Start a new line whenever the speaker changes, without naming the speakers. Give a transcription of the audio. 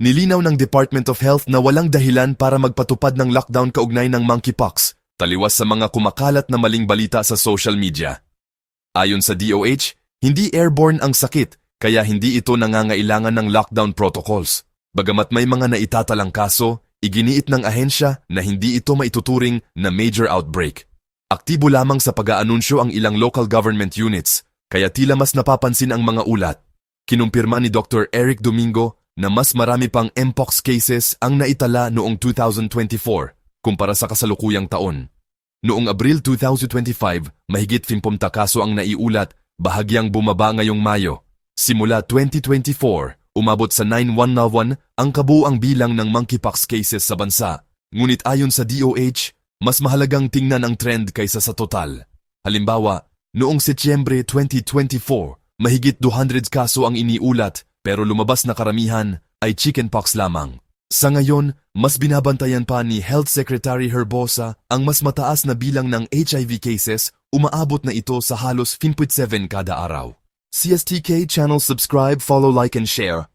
Nilinaw ng Department of Health na walang dahilan para magpatupad ng lockdown kaugnay ng monkeypox, taliwas sa mga kumakalat na maling balita sa social media. Ayon sa DOH, hindi airborne ang sakit, kaya hindi ito nangangailangan ng lockdown protocols. Bagamat may mga naitatalang kaso, iginiit ng ahensya na hindi ito maituturing na major outbreak. Aktibo lamang sa pag-aanunsyo ang ilang local government units, kaya tila mas napapansin ang mga ulat. Kinumpirma ni Dr. Eric Domingo na mas marami pang mpox cases ang naitala noong 2024 kumpara sa kasalukuyang taon. Noong Abril 2025, mahigit 50 kaso ang naiulat, bahagyang bumaba ngayong Mayo. Simula 2024, umabot sa 911 ang kabuang bilang ng monkeypox cases sa bansa. Ngunit ayon sa DOH, mas mahalagang tingnan ang trend kaysa sa total. Halimbawa, noong Setyembre 2024, mahigit 200 kaso ang iniulat pero lumabas na karamihan ay chickenpox lamang. Sa ngayon, mas binabantayan pa ni Health Secretary Herbosa ang mas mataas na bilang ng HIV cases, umaabot na ito sa halos 57 kada araw. CSTK channel subscribe, follow, like, and share